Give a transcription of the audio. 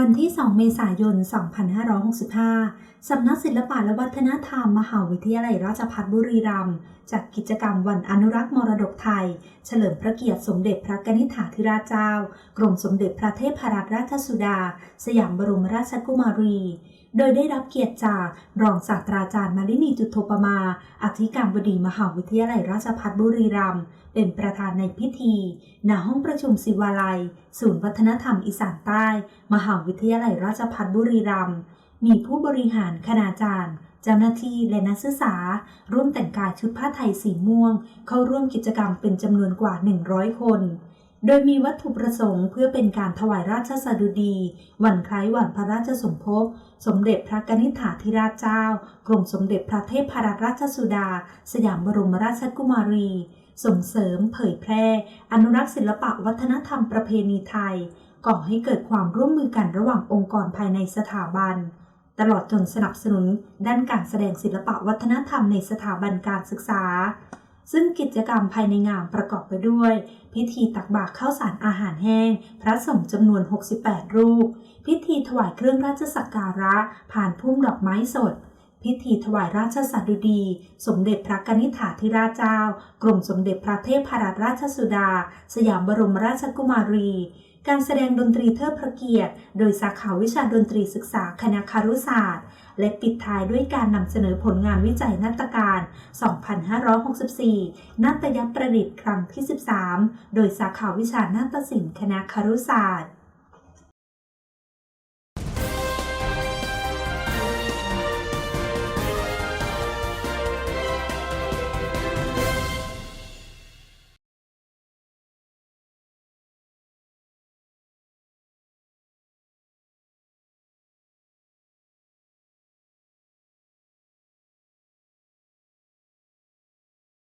วันที่ 2 เมษายน 2565 สำนักศิลปะและวัฒนธรรม มหาวิทยาลัยราชภัฏบุรีรัมย์จัดกิจกรรมวันอนุรักษ์มรดกไทย เฉลิมพระเกียรติสมเด็จพระกนิษฐาธิราชเจ้า กรมสมเด็จพระเทพรัตนราชสุดา สยามบรมราชกุมารี โดยได้รับเกียรติจากรองศาสตราจารย์มาลินีจุโทปมา อธิการบดีมหาวิทยาลัยราชภัฏบุรีรัมย์เป็นประธานในพิธีณห้องประชุมศิวาลัย ศูนย์วัฒนธรรมอีสานใต้ มหาวิทยาลัยราชภัฏบุรีรัมย์มีผู้บริหารคณาจารย์ เจ้าหน้าที่และนักศึกษา ร่วมแต่งกายชุดผ้าไทยสีม่วง เข้าร่วมกิจกรรมเป็นจำนวนกว่า 100 คนโดยมีวัตถุประสงค์เพื่อเป็นการถวายราชสดุดี วันคล้ายวันพระราชสมภพ สมเด็จพระกนิษฐาธิราชเจ้า กรมสมเด็จพระเทพรัตนราชสุดา สยามบรมราชกุมารี ส่งเสริมเผยแพร่ อนุรักษ์ศิลปะวัฒนธรรมประเพณีไทย ก่อให้เกิดความร่วมมือกันระหว่างองค์กรภายในสถาบัน ตลอดจนสนับสนุนด้านการแสดงศิลปะวัฒนธรรมในสถาบันการศึกษา ซึ่งกิจกรรมภายในงานประกอบไปด้วย พิธีตักบาตรข้าวสารอาหารแห้ง พระสงฆ์จำนวน 68 รูป พิธีถวายเครื่องราชสักการะ ผ่านพุ่มดอกไม้สดพิธีถวายราชสัดุดี สมเด็จพระกนิษฐาธิราชเจ้า กรมสมเด็จพระเทพรัตนราชสุดา สยามบรมราชกุมารี การแสดงดนตรีเทิดพระเกียรติ โดยสาขาวิชาดนตรีศึกษาคณะคารุศาสตร์ และปิดท้ายด้วยการนำเสนอผลงานวิจัยนาฏการ 2564 นาฏยประดิษฐ์ครั้งที่ 13 โดยสาขาวิชานาฏศิลป์คณะคารุศาสตร์